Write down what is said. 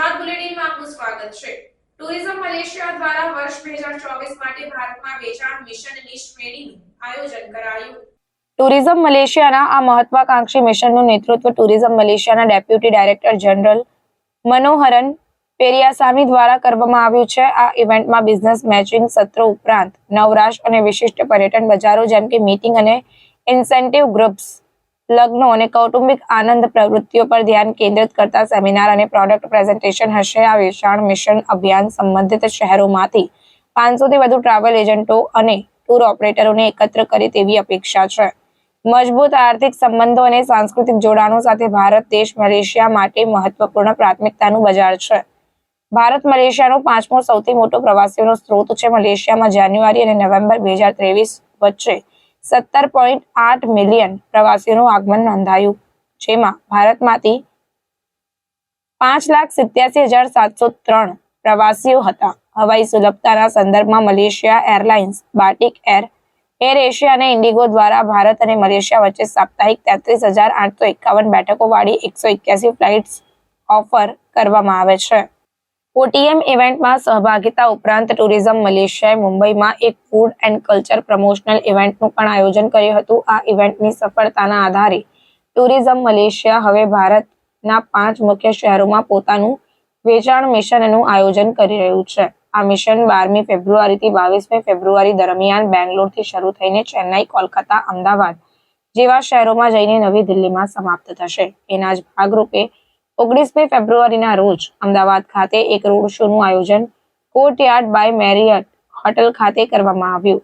ગુજરાત બુલેટિનમાં આપનું સ્વાગત છે. ટુરિઝમ મલેશિયા દ્વારા વર્ષ 2024 માટે ભારતમાં વેચાણ મિશનની શ્રેણીનું આયોજન કરાયું. ટુરિઝમ મલેશિયાના આ મહત્વાકાંક્ષી મિશનનું નેતૃત્વ tourism મલેશિયાના deputy director general Manoharan Periasamy દ્વારા કરવામાં આવ્યું છે. આ ઇવેન્ટમાં બિઝનેસ મેચિંગ સત્રો ઉપરાંત નવરાશ અને વિશિષ્ટ પર્યટન બજારો જેમ કે મીટિંગ અને ઇન્સેન્ટિવ ગ્રુપ્સ લગ્નો અને કૌટુંબિક આનંદ પ્રવૃત્તિઓ પર ધ્યાન કેન્દ્રિત કરતા સેમિનાર અને પ્રોડક્ટ પ્રેઝન્ટેશન હશે. આ વેચાણ મિશન અભિયાન સંબંધિત શહેરોમાંથી પાંચસોથી વધુ ટ્રાવેલ એજન્ટો અને ટૂર ઓપરેટરોને એકત્ર કરે તેવી અપેક્ષા છે. મજબૂત આર્થિક સંબંધો અને સાંસ્કૃતિક જોડાણો સાથે ભારત, દેશ, મલેશિયા માટે મહત્વપૂર્ણ પ્રાથમિકતાનું બજાર છે. ભારત, મલેશિયાનો પાંચમો સૌથી મોટો પ્રવાસીઓનો સ્ત્રોત છે. મલેશિયામાં જાન્યુઆરી અને નવેમ્બર બે હજાર ત્રેવીસ વચ્ચે સત્તર પોઈન્ટ આઠ મિલિયન પ્રવાસીઓનું આગમન નોંધાયું, જેમાં ભારતમાંથી પાંચ લાખ સિત્યાસી હજાર સાતસો ત્રણ પ્રવાસીઓ હતા. હવાઈ સુલભતાના સંદર્ભમાં Malaysia airlines, Batik air air Asia અને ઇન્ડિગો દ્વારા ભારત અને મલેશિયા વચ્ચે સાપ્તાહિક તેત્રીસ હજાર આઠસો એકાવન બેઠકો વાળી એકસો એક્યાસી ફ્લાઇટ્સ ઓફર કરવામાં આવે છે. ઓટીએમ ઇવેન્ટમાં સહભાગિતા ઉપરાંત ટુરિઝમ મલેશિયાએ મુંબઈમાં એક ફૂડ એન્ડ કલ્ચર પ્રમોશનલ ઇવેન્ટનું પણ આયોજન કર્યું હતું. આ ઇવેન્ટની સફળતાના આધારે ટુરિઝમ મલેશિયા હવે ભારતના પાંચ મુખ્ય શહેરોમાં પોતાનું વેચાણ મિશનનું આયોજન કરી રહ્યું છે. આ મિશન બારમી ફેબ્રુઆરીથી બાવીસમી ફેબ્રુઆરી દરમિયાન બેંગ્લોરથી શરૂ થઈને ચેન્નાઈ, કોલકાતા, અમદાવાદ જેવા શહેરોમાં જઈને નવી દિલ્હીમાં સમાપ્ત થશે. એના જ ભાગરૂપે ઓગણીસમી ફેબ્રુઆરીના રોજ અમદાવાદ ખાતે એક રોડ શોનું આયોજન કોર્ટયાર્ડ બાય મેરિયટ હોટેલ ખાતે કરવામાં આવ્યું.